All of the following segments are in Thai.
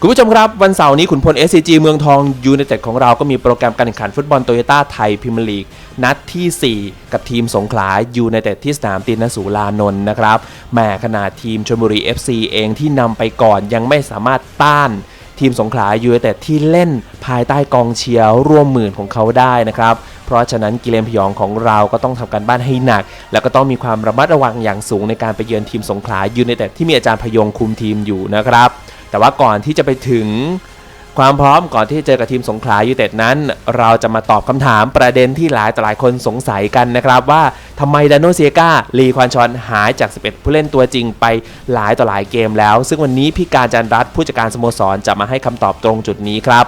คุณผู้ชมครับ วันเสาร์นี้ขุนพล SCG เมืองทองยูไนเต็ดของเราก็มีโปรแกรมการแข่งขันฟุตบอลโตโยต้าไทยพรีเมียร์ลีก นัดที่ 4 กับทีมสงขลายูไนเต็ดที่สนามตินสูลานนท์นะครับแม่ขนาดทีมชลบุรี FC เองที่นำไปก่อนยังไม่สามารถต้านทีมสงขลายูไนเต็ดที่เล่นภายใต้กองเชียร์ร่วมหมื่นของเขาได้นะครับ เพราะฉะนั้นกิเลนพยองของเราก็ต้องทำการบ้านให้หนัก แล้วก็ต้องมีความระมัดระวังอย่างสูงในการไปเยือนทีมสงขลายูไนเต็ดที่มีอาจารย์พยงคุมทีมอยู่นะครับ แต่ว่าก่อนที่จะไปถึงความพร้อมก่อนที่จะเจอกับทีมสงขลายูไนเต็ดนั้น เราจะมาตอบคำถามประเด็นที่หลายต่อหลายคนสงสัยกันนะครับ ว่าทำไมดานโนเซียกาลีควานชอนหายจาก 11 ผู้เล่นตัวจริงไปหลายต่อหลายเกมแล้ว ซึ่งวันนี้พี่การจันรัตน์ผู้จัดการสโมสรจะมาให้คำตอบตรงจุดนี้ครับ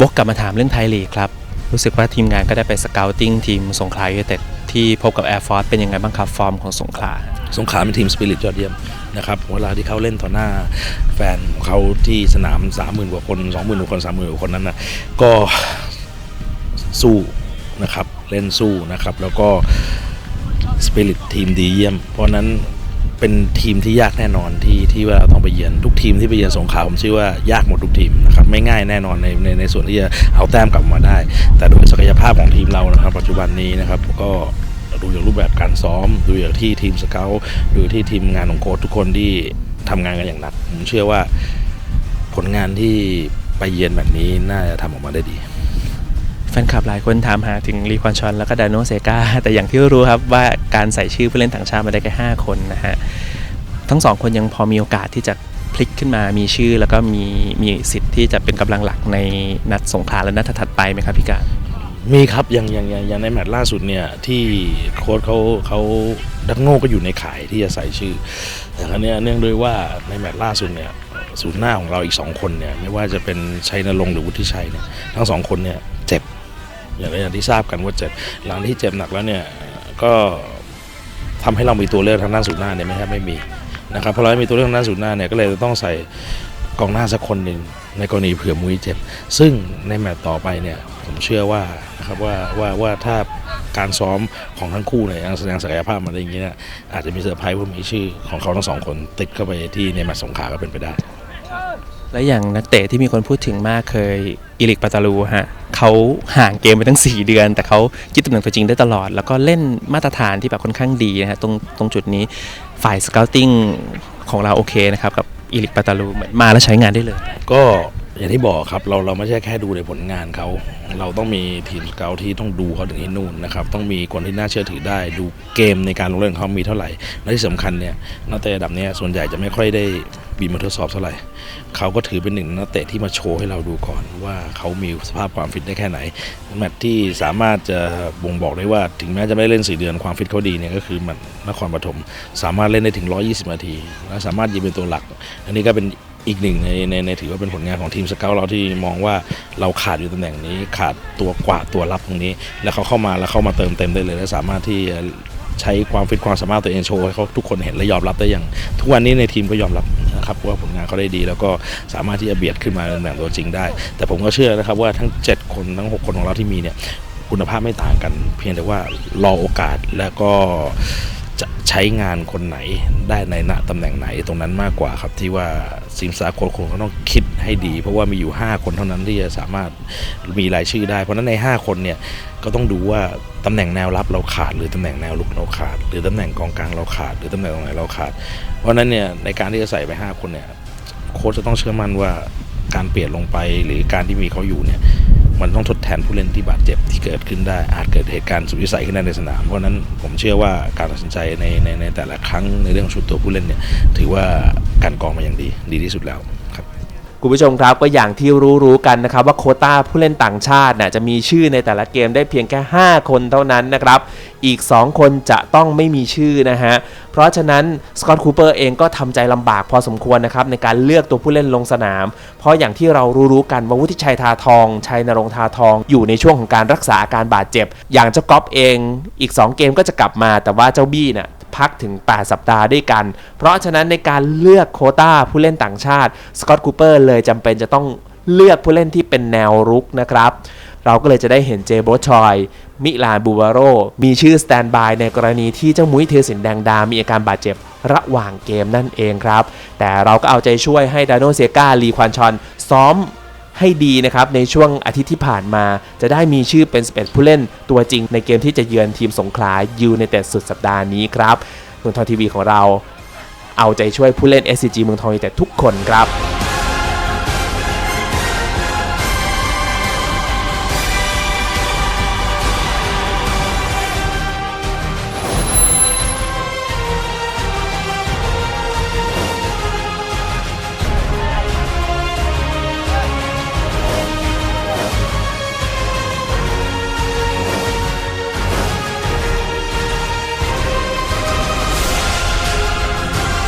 บกกลับมาถามเรื่องไทยลีกครับรู้สึกว่าทีมงานก็ได้ไปสเกลติ้งทีมสงขลายูไนเต็ดที่พบกับ Air Force เป็นยังไงบ้างครับฟอร์มของสงขลาสงขลาเป็นทีมสปิริตยอดเยี่ยม นะครับเวลาที่เขาเล่นต่อหน้าแฟนของเขาที่สนาม30,000กว่าคน20,000กว่าคน30,000กว่าคนนั้นนะก็สู้นะครับเล่นสู้นะครับ แล้วก็สปิริตทีมดีเยี่ยม เพราะนั้นเป็นทีมที่ยากแน่นอนที่ที่ว่าเราต้องไปเยือนทุกทีมที่ไปเยือนสงขลาผมเชื่อว่ายากหมดทุกทีมนะครับไม่ง่ายแน่นอนในในในส่วนที่จะเอาแต้มกลับมาได้ แต่โดยศักยภาพของทีมเรานะครับ ปัจจุบันนี้นะครับก็ ดูจากรูปแบบการซ้อม ดูจากที่ทีมสเกลดูที่ทีมงานของโค้ชทุกคนที่ทำงานกันอย่างหนัก ผมเชื่อว่าผลงานที่ไปเยือนแบบนี้น่าจะทำออกมาได้ดี แฟนคลับหลายคนถามหาถึงลีควานชอนแล้วก็ดานโนเซกาแต่อย่างที่รู้ครับว่าการใส่ชื่อผู้เล่นต่างชาติมาได้แค่5คนนะฮะ ทั้งสองคนยังพอมีโอกาสที่จะพลิกขึ้นมามีชื่อแล้วก็มีมีสิทธิ์ที่จะเป็นกำลังหลักในนัดสงขลาและนัดถัดไปไหมครับพี่การ มีครับอย่างอย่างอย่างอย่างในแมตช์ล่าสุดเนี่ยที่โค้ชเขาเขาดักโง่ก็อยู่ในข่ายที่จะใส่ชื่อแต่ครั้งนี้เนื่องด้วยว่าในแมตช์ล่าสุดเนี่ยศูนย์หน้าของเราอีกสองคนเนี่ยไม่ว่าจะเป็นชัยนรงค์หรือวุฒิชัยเนี่ยทั้งสองคนเนี่ยเจ็บอย่างอย่างที่ทราบกันว่าเจ็บหลังที่เจ็บหนักแล้วเนี่ยก็ทำให้เรามีตัวเลือกทางด้านศูนย์หน้าเนี่ยไม่แทบไม่มีนะครับพอเราไม่มีตัวเลือกทางด้านศูนย์หน้าเนี่ยก็เลยต้องใส่ กองหน้าสักคนหนึ่งในกรณีเผื่อมุ้ยเจ็บ ซึ่งในแมตช์ต่อไปเนี่ยผมเชื่อว่านะครับว่าว่าว่าถ้าการซ้อมของทั้งคู่เนี่ยยังแสดงศักยภาพมาได้อย่างนี้เนี่ยอาจจะมีเซอร์ไพรส์ว่ามีชื่อของเขาทั้งสองคนติดเข้าไปที่ในแมตช์สงขาก็เป็นไปได้ และอย่างนักเตะที่มีคนพูดถึงมากเคยอิลิกปาตาลูฮะเขาห่างเกมไปตั้ง 4 เดือน แต่เขายึดตำแหน่งตัวจริงได้ตลอด แล้วก็เล่นมาตรฐานที่แบบค่อนข้างดีนะฮะตรงตรงจุดนี้ฝ่ายสเกลติ้งของเราโอเคนะครับกับ อิลิกปาตาลูเหมือนมาแล้วใช้งานได้เลย ก็อย่างที่บอกครับเราเราไม่ใช่แค่ดูในผลงานเขา เราต้องมีทีมสเกาที่ต้องดูเขาถึงที่นู่นนะครับต้องมีคนที่น่าเชื่อถือได้ ดูเกมในการลงเล่นของเขามีเท่าไหร่และที่สำคัญเนี่ยนักเตะระดับเนี้ยส่วนใหญ่จะไม่ค่อยได้ บีบมาทดสอบเท่าไหร่ เขาก็ถือเป็นหนึ่งนักเตะที่มาโชว์ให้เราดูก่อนว่าเขามีสภาพความฟิตได้แค่ไหน แมตช์ที่สามารถจะบ่งบอกได้ว่าถึงแม้จะไม่ได้เล่นสี่เดือนความฟิตเขาดีเนี่ยก็คือมันนครปฐมสามารถเล่นได้ถึง 120 นาที และสามารถยืนเป็นตัวหลัก อันนี้ก็เป็นอีกหนึ่งในในในถือว่าเป็นผลงานของทีมสเกลเราที่มองว่าเราขาดอยู่ตำแหน่งนี้ขาดตัวกว่าตัวรับตรงนี้ แล้วเขาเข้ามาแล้วเข้ามาเติมเต็มได้เลย และสามารถที่ใช้ความฟิตความสามารถตัวเองโชว์ให้เขาทุกคนเห็นและยอมรับได้อย่าง ทุกวันนี้ในทีมก็ยอมรับ นะครับว่าผลงานเขาได้ดี แล้วก็สามารถที่จะเบียดขึ้นมาเป็นแหน่งตัวจริงได้ แต่ผมก็เชื่อนะครับว่าทั้ง 7 คนทั้ง 6 คนของเราที่มีเนี่ยคุณภาพไม่ต่างกัน เพียงแต่ว่ารอโอกาสแล้วก็ จะใช้งานคนไหนได้ในณตำแหน่งไหนตรงนั้นมากกว่าครับที่ว่าซิมซาโคนคงต้องคิดให้ดี เพราะว่ามีอยู่ 5 คนเท่านั้นที่จะสามารถมีรายชื่อได้ เพราะนั้นใน 5 คนเนี่ยก็ต้องดูว่าตำแหน่งแนวรับเราขาด หรือตำแหน่งแนวลุกเราขาด หรือตำแหน่งกองกลางเราขาด หรือตำแหน่งตรงไหนเราขาด เพราะฉะนั้นเนี่ยในการที่จะใส่ไป 5 คนเนี่ยโค้ชจะต้องเชื่อมั่นว่าการเปลี่ยนลงไปหรือการที่มีเขาอยู่เนี่ย มันต้องทดแทนผู้เล่นที่บาดเจ็บที่เกิดขึ้นได้อาจเกิดเหตุการณ์สุดวิสัยขึ้นได้ในสนาม เพราะนั้นผมเชื่อว่าการตัดสินใจในในในแต่ละครั้งในเรื่องชุดตัวผู้เล่นเนี่ยถือว่าการกองมาอย่างดีดีที่สุดแล้วครับ คุณผู้ชมครับก็อย่างที่รู้ๆกันนะครับว่าโคต้าผู้เล่นต่างชาติน่ะจะมีชื่อในแต่ละเกมได้เพียงแค่ 5 คนเท่านั้นนะครับ อีก 2 คนจะต้องไม่มีชื่อนะฮะ เพราะฉะนั้นสกอตคูเปอร์เองก็ทำใจลำบากพอสมควรนะครับในการเลือกตัวผู้เล่นลงสนาม เพราะอย่างที่เรารู้ๆกันว่าวุฒิชัยทาทอง ชัยนรงทาทอง อยู่ในช่วงของการรักษาอาการบาดเจ็บ อย่างเจ้าก๊อฟเอง อีก 2 เกมก็จะกลับมาแต่ว่าเจ้าบี้น่ะ พักถึง 8 สัปดาห์ด้วยกัน เพราะฉะนั้นในการเลือกโคต้าผู้เล่นต่างชาติสกอตคูเปอร์เลยจำเป็นจะต้องเลือกผู้เล่นที่เป็นแนวรุกนะครับ เราก็เลยจะได้เห็นเจโบชอย มิลานบูวาโร มีชื่อสแตนบายในกรณีที่เจ้ามุ้ยเทยสินแดงดา มีอาการบาดเจ็บระหว่างเกมนั่นเองครับ แต่เราก็เอาใจช่วยให้ดานโนเซกาลีควานชอนซ้อม ให้ดีนะครับในช่วงอาทิตย์ที่ผ่านมา จะได้มีชื่อเป็น 11 ผู้เล่นตัวจริงในเกมที่จะเยือนทีมสงขลายูในแต่สุดสัปดาห์นี้ครับเมืองทองทีวีของเรา เอาใจช่วยผู้เล่น SCG เมืองทองยูไนเต็ดทุกคนครับ